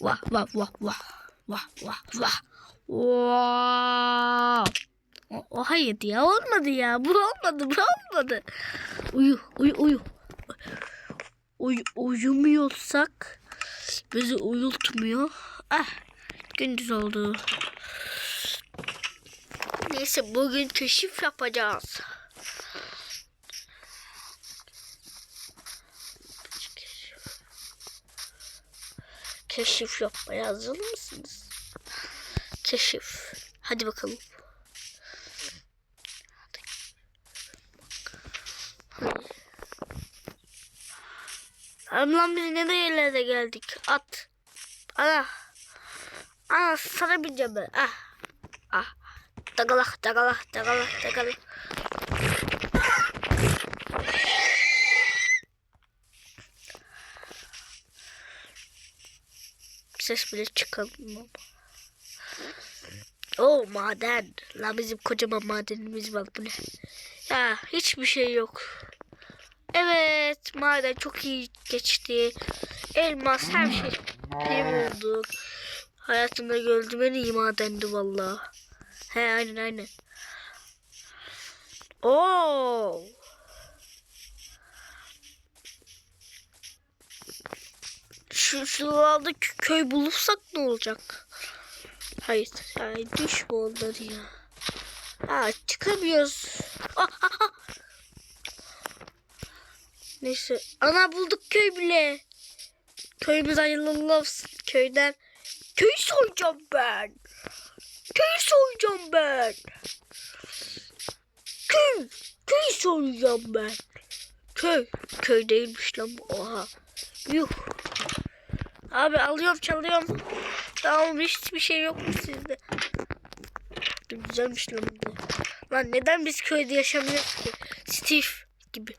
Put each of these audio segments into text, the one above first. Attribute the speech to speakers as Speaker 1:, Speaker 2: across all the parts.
Speaker 1: Vah vah vah vah. Vah vah vah. Vah. O, o hayır ya olmadı ya. Bu olmadı bu olmadı. Uyu uyu uyu. Uy, uyumuyorsak bizi uyutmuyor. Ah gündüz oldu. Neyse bugün keşif yapacağız. Keşif yapmaya hazır mısınız? Keşif. Hadi bakalım. Ablam biz ne yerlere geldik? At. Ana. Ana sana bineceğim ben. Ah. Ah. Tagalak tagalak tagalak tagalak. Ses bile çıkamam. Oo maden. La bizim kocaman madenimiz var bu ne? Ya hiçbir şey yok. Evet maden çok iyi geçti. Elmas her şey iyi bulduk. Hayatımda gördüğüm en iyi madendi valla. He aynen aynen. Oo. Şu şuralarda kö- köy bulursak ne olacak? Hayır, hayır düşme onları ya. Ha çıkamıyoruz. Ah, ah, ah. Neyse. Ana bulduk köy bile. Köyümüz hayırlı olsun. Köyden. Köy soyacağım ben. Köy soyacağım ben. Köy. Köy soyacağım ben. Köy. Köy değilmiş lan bu. Oha. Yuh. Abi alıyorum çalıyorum. Tamam hiçbir şey yok mu sizde? Güzelmiş lan bu. Lan neden biz köyde yaşamıyoruz ki? Steve gibi.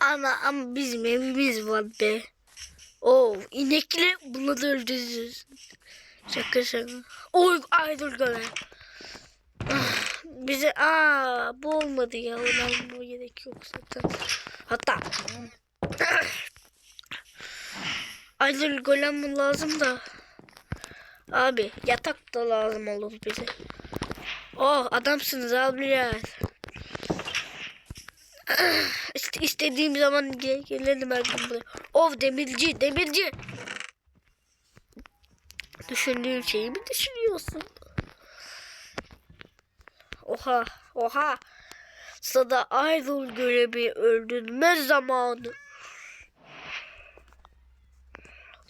Speaker 1: Ana ama bizim evimiz var be. Oo inekli bunu da öldürürüz. Şaka şaka. Oy aydın göre. Bize aa bu olmadı ya. Onu almama gerek yok zaten. Hatta Aydın golem lazım da. Abi yatak da lazım olur bize. Oh adamsınız abiler. İşte istediğim zaman gel gelelim her gün buraya. Of demirci demirci. Düşündüğün şeyi mi düşünüyorsun? Oha oha. Sana idol görevi öldürme zamanı.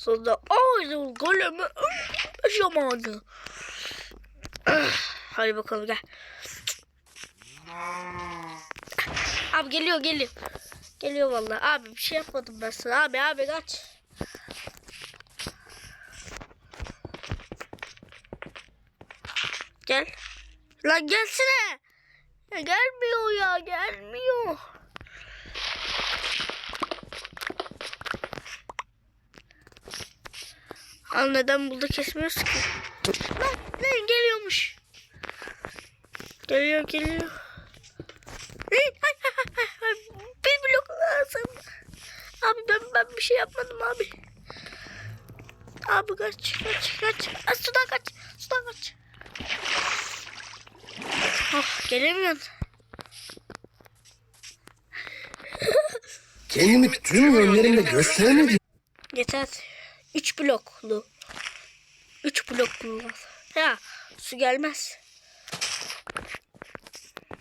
Speaker 1: Sana idol golemi öldürme zamanı. Hadi bakalım gel. Abi geliyor geliyor. Geliyor vallahi. Abi bir şey yapmadım ben sana. Abi abi kaç. Gel. Lan gelsene. Ya gelmiyor ya gelmiyor. Al neden burada kesmiyoruz ki? Lan, lan geliyormuş. Geliyor geliyor. Ay, Bir blok lazım. Abi ben ben bir şey yapmadım abi. Abi kaç kaç kaç. Aa, sudan kaç. Sudan kaç. Oh gelemiyorsun.
Speaker 2: Kendimi tüm yönlerimle gösteremedim.
Speaker 1: Yeter. 3 bloklu. 3 bloklu. Ya su gelmez.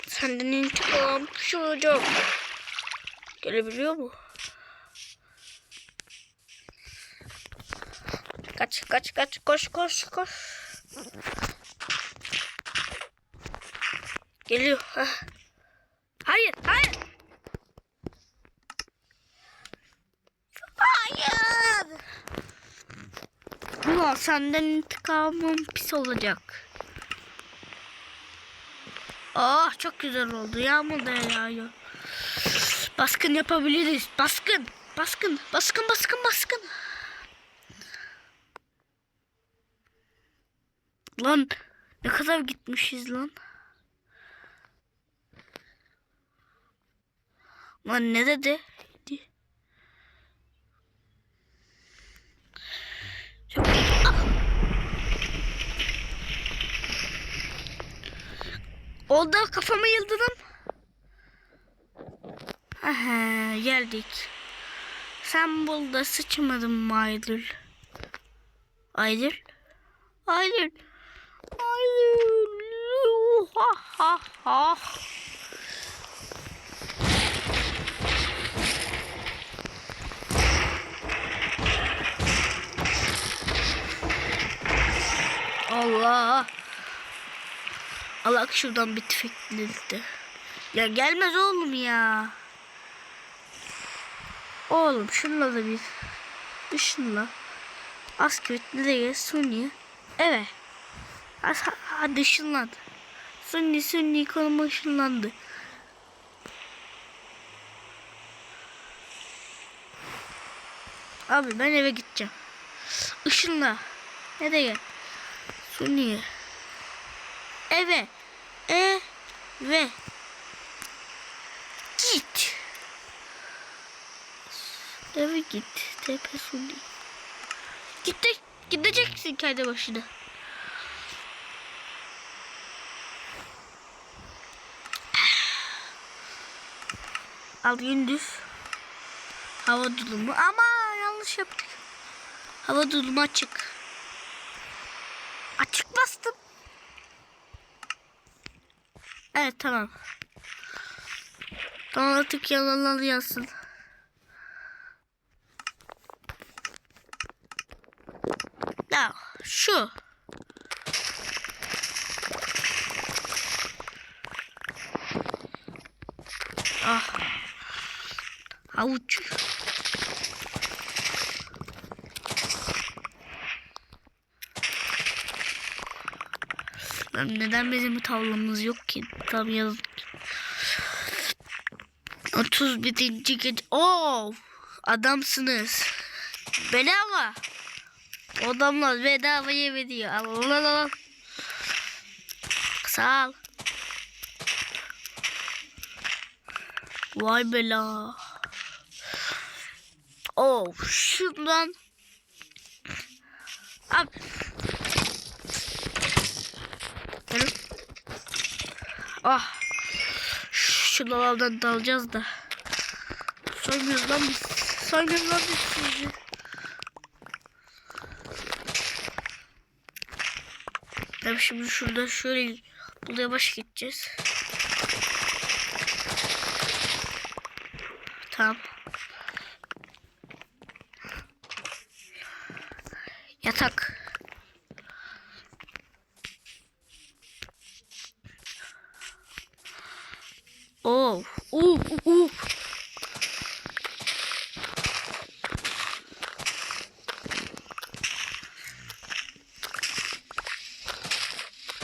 Speaker 1: Senden intikam düşüreceğim. Gelebiliyor mu? Kaç kaç kaç koş koş koş. Geliyor. Hayır. Hayır. Ulan senden intikamım pis olacak. Ah çok güzel oldu. Yağmur da yağıyor. Baskın yapabiliriz. Baskın. Baskın. Baskın baskın baskın. Lan ne kadar gitmişiz lan. Lan ne dedi? Oldu kafamı yıldırım. Aha geldik. Sen burada sıçmadın mı Aydül? Aydül? Aydül. Aydül. Ha ha ha. Allah. Allah şuradan bir tüfeklenildi. Ya gelmez oğlum ya. Oğlum şunla da bir ışınla. Askert nereye? Sunni. Evet. As hadi ışınlan. Sunni Sunni konuma ışınlandı. Abi ben eve gideceğim. Işınla. Nereye? Sunni'ye. Eve. E ve git. Eve git. Tepe Sunni. Git de gideceksin kendi başına. Al gündüz. Hava durumu. Ama yanlış yaptık. Hava durumu açık. Açık bastım. Evet tamam. Tamam artık yalanlar yazsın. Ya şu. Ah. Havuç. Lan neden bizim tavlamız yok ki? Tam yazık. 31. gece. Oo! Adamsınız. Bedava. Adamlar bedava yeme diyor. Allah Allah. Sağ ol. Vay bela. Oh, şundan. Abi. Ah. Şu dolaptan dalacağız da. Soymuyoruz lan biz. Soymuyoruz lan biz sizi. Tabii şimdi şurada şöyle buraya baş gideceğiz. Tamam. Yatak. Oh, uh, uh.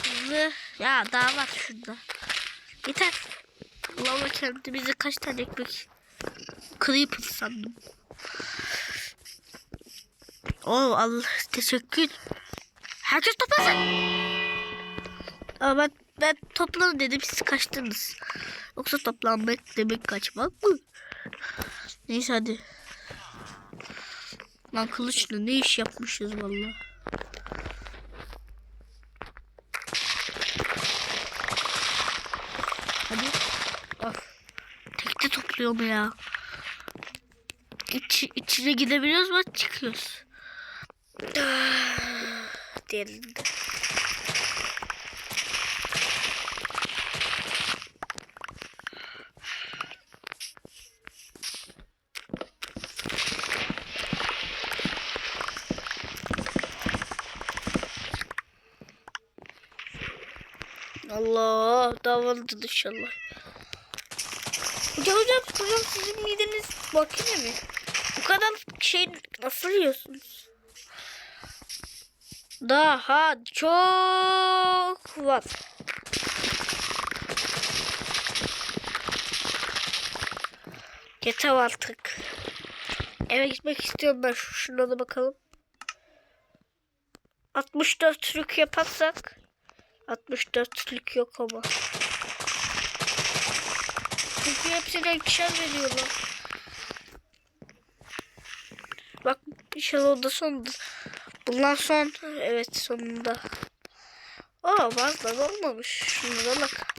Speaker 1: Hızlı. Ya daha var şurada. Yeter. Ulan kendimize kaç tane ekmek Creeper sandım. Oo Allah teşekkür. Herkes toplasın. Ama ben, ben toplanın dedim siz kaçtınız. Yoksa toplanmak demek kaçmak mı? Neyse hadi. Lan kılıçla ne iş yapmışız vallahi. Hadi. Of. Tekte topluyorum ya. İç, içine gidebiliyoruz mu? Çıkıyoruz. Diğerinde. Allah davandı inşallah. Hocam hocam hocam sizin mideniz makine mi? Bu kadar şey nasıl yiyorsunuz? Daha çok var. Yeter artık. Eve gitmek istiyorum ben. Şu- Şuna da bakalım. 64 Türk yaparsak 64 Türk yok ama. Çünkü hepsine ikişer veriyorlar. Bak inşallah o da sonunda. Bundan son. Evet sonunda. Aa bazen olmamış. Şunlara bak.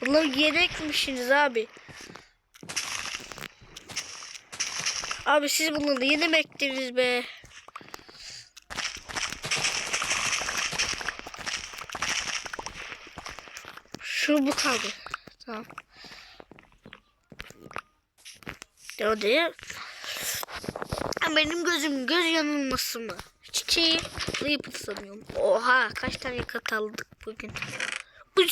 Speaker 1: Bunları yeni ekmişsiniz abi. Abi siz bunları yeni mi ektiniz be? Şu bu kaldı. Tamam. Ha, Benim gözüm göz yanılması mı? Çiçeği Reaper sanıyorum. Oha kaç tane kat aldık bugün. Uy.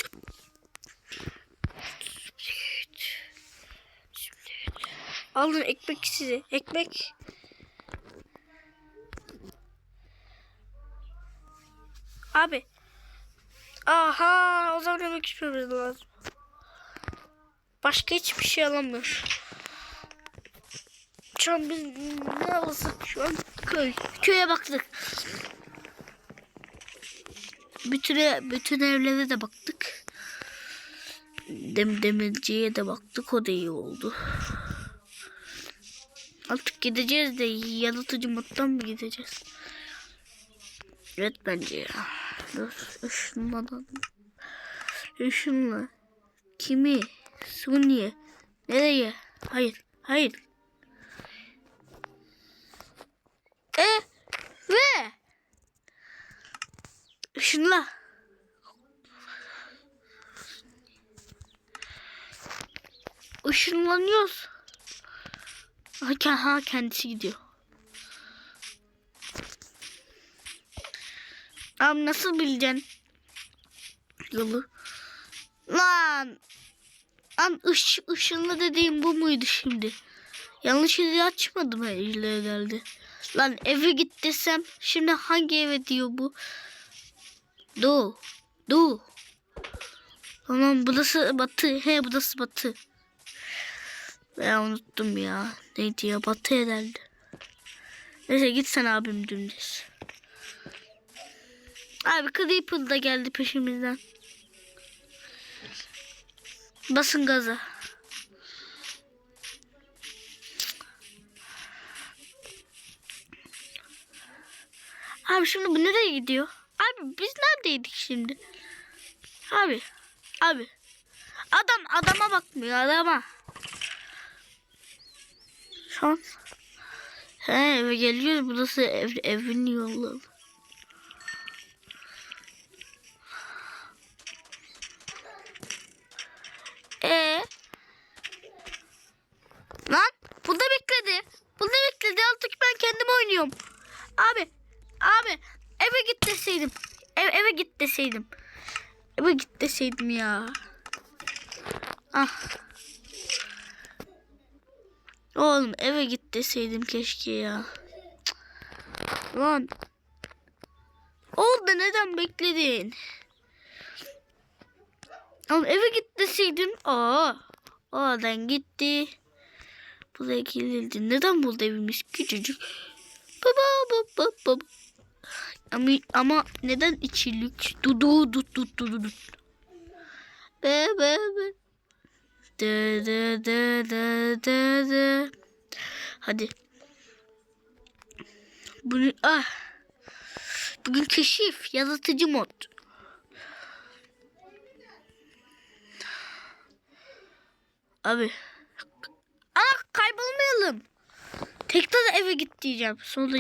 Speaker 1: Alın ekmek size. Ekmek. Abi. Aha o zaman yemek içmemiz lazım. Başka hiçbir şey alamıyor. Şu an biz ne alırsak şu an köy. Köye baktık. Bütün, bütün evlere de baktık. Dem demirciye de baktık. O da iyi oldu. Artık gideceğiz de yanıtıcı moddan mı gideceğiz? Evet bence ya. Dur ışınmadan. Işınla. Kimi? Suniye. Nereye? Hayır. Hayır. E ve ışınla. Işınlanıyoruz. Ha kendisi gidiyor. Abi nasıl bileceksin yolu? Lan. Lan ış, ışınlı dediğim bu muydu şimdi? Yanlış yeri açmadım elle geldi. Lan eve git desem şimdi hangi eve diyor bu? Doğu. Doğu. Tamam burası batı. He burası batı. Ben unuttum ya. Neydi ya batı herhalde. Neyse git sen abim dümdüz. Abi Creeper da geldi peşimizden. Basın gaza. Abi şimdi bu nereye gidiyor? Abi biz neredeydik şimdi? Abi. Abi. Adam adama bakmıyor adama. Şu an. He eve geliyoruz. Burası ev, evin yolu. Ee? Lan burada bekledi. Burada bekledi. Artık ben kendim oynuyorum. Abi. Abi. Eve git deseydim. Ev, eve git deseydim. Eve git deseydim ya. Ah. Oğlum eve git deseydim keşke ya. Lan. Oldu neden bekledin? Oğlum eve git deseydim. Aa. Oradan gitti. Buraya gelildi. Neden burada evimiz küçücük? Baba baba baba. Ama, ama neden içi lüks? Dudu dut dut dut dut. Be be be. De de de de de de. Hadi. Bunu ah. Bugün keşif yaratıcı mod. Abi. Ana kaybolmayalım. Tekrar eve git diyeceğim. Sonra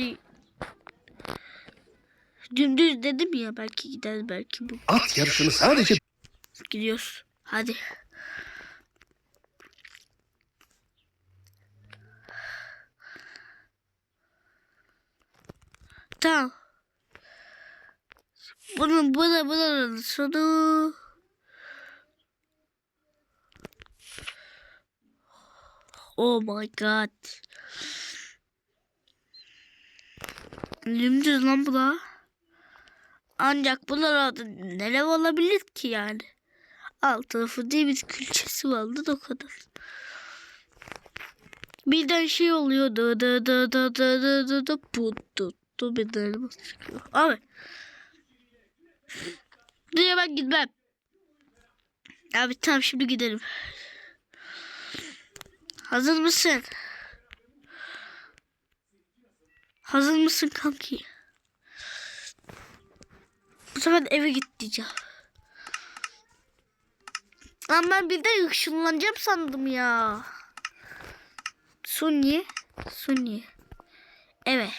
Speaker 1: dümdüz dedim ya belki gider belki bu.
Speaker 2: At yarışını sadece
Speaker 1: Gidiyoruz. Hadi. Tamam. Bunun buna bunun sonu. Oh my god. Dümdüz lan bu da. Ancak bunlar bunlarda neler olabilir ki yani? Alt tarafı deniz külçesi vardı da o kadar. Birden şey oluyor. Da da da da da da da da tuttu. Bir de elmas şey çıkıyor. Abi. Diye ben gitmem. Abi tamam şimdi gidelim. Hazır mısın? Hazır mısın kanki? Bu sefer eve git diyeceğim. Lan ben birden ışınlanacağım sandım ya. Sunni. Sunni. Evet.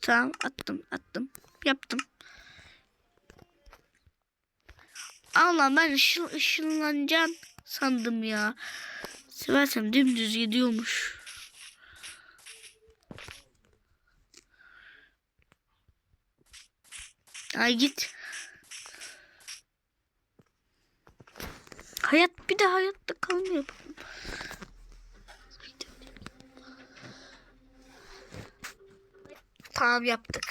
Speaker 1: Tamam attım attım. Yaptım. Allah ben ışın, ışınlanacağım sandım ya. Seversem dümdüz gidiyormuş. Ay git. Hayat bir de hayatta kalmıyor. Tamam yaptık.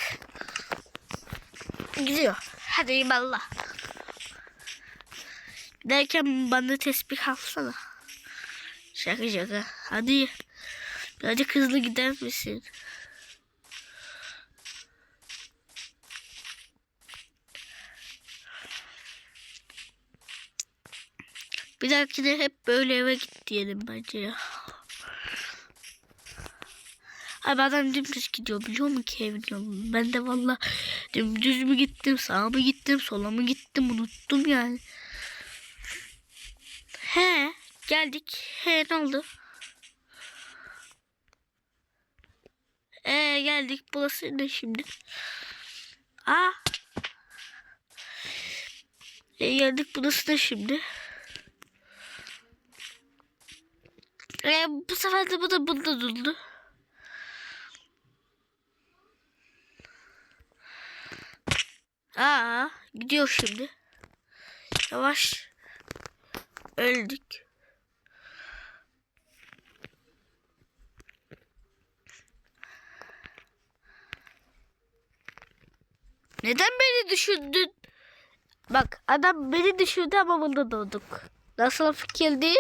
Speaker 1: Gidiyor. Hadi eyvallah. Derken bana tesbih alsana. Şaka şaka. Hadi. Birazcık hızlı gider misin? Dahakine hep böyle eve git diyelim bence ya. Abi adam dümdüz gidiyor biliyor musun ki evin yolunu? Ben de valla dümdüz mü gittim, sağa mı gittim, sola mı gittim unuttum yani. He geldik. He ne oldu? Ee geldik. Burası ne şimdi? Aa. E, geldik burası ne şimdi? E, bu sefer de bu da bunda durdu. Aa, gidiyor şimdi. Yavaş. Öldük. Neden beni düşündün? Bak adam beni düşündü ama bunda doğduk. Nasıl fikirdi?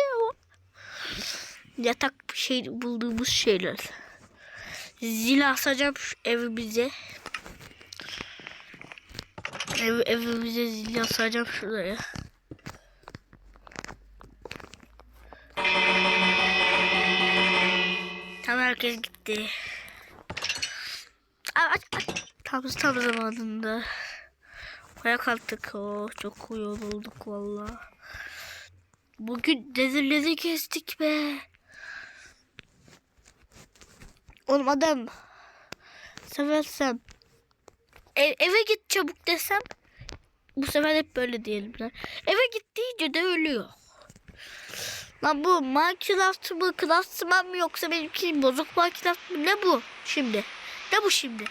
Speaker 1: Yatak şey bulduğumuz şeyler. Zil asacağım evimize. Ev, evimize zil asacağım şuraya. Tam herkes gitti. Aa, aç, aç. Tam, tam zamanında. Ayağa kalktık. Oh, çok uyum olduk valla. Bugün nezirleri kestik be. Oğlum adam seversem e- eve git çabuk desem bu sefer hep böyle diyelim. Eve git deyince de ölüyor. Lan bu Minecraft mı Craftman mı yoksa benimki bozuk Minecraft mı ne bu şimdi? Ne bu şimdi?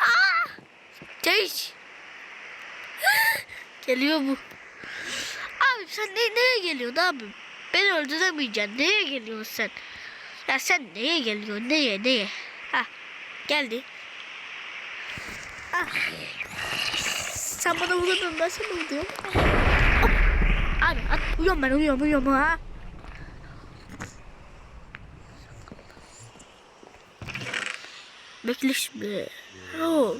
Speaker 1: Aa! Geç. Geliyor bu. Abi sen ne, nereye geliyorsun abi? Beni öldüremeyeceksin. Nereye geliyorsun sen? Ya sen neye geliyorsun? Neye neye? Ha geldi. Ah. Sen bana vurmadın ben sana vuruyorum. Hop. Abi at, uyuyorum ben uyuyorum uyuyorum ha. Bekle şimdi. Oh.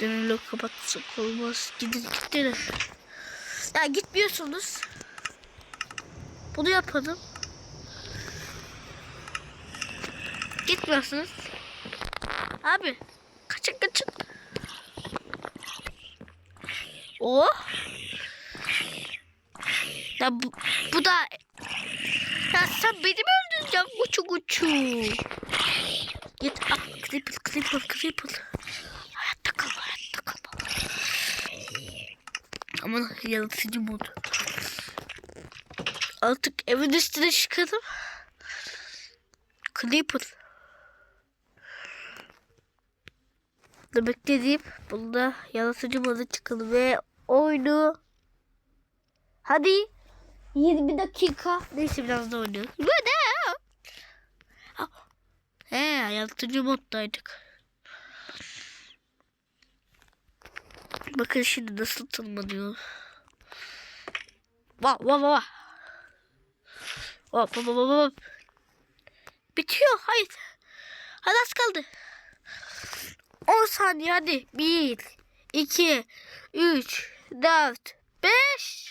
Speaker 1: Demirle kapatsak olmaz. Gidin gidin. Ya gitmiyorsunuz. Bunu yapalım. Gitmiyorsunuz. Abi kaçın kaçın. Oh. Ya bu, bu da ya sen beni mi öldüreceksin uçu uçu? Git ah creeper creeper creeper. Hayatta kal hayatta kal. Aman yaratıcı mod. Artık evin üstüne çıkalım. Creeper. Da beklediğim bunda yaratıcı moda çıkalım ve oyunu hadi 20 dakika neyse biraz da oynuyoruz. Bu ne? He yaratıcı moddaydık. Bakın şimdi nasıl tırmanıyor. Vah vah. Hop hop hop hop, hop. Bitiyor. Hayır. Hadi az kaldı. 10 saniye hadi. 1, 2, 3, 4, 5.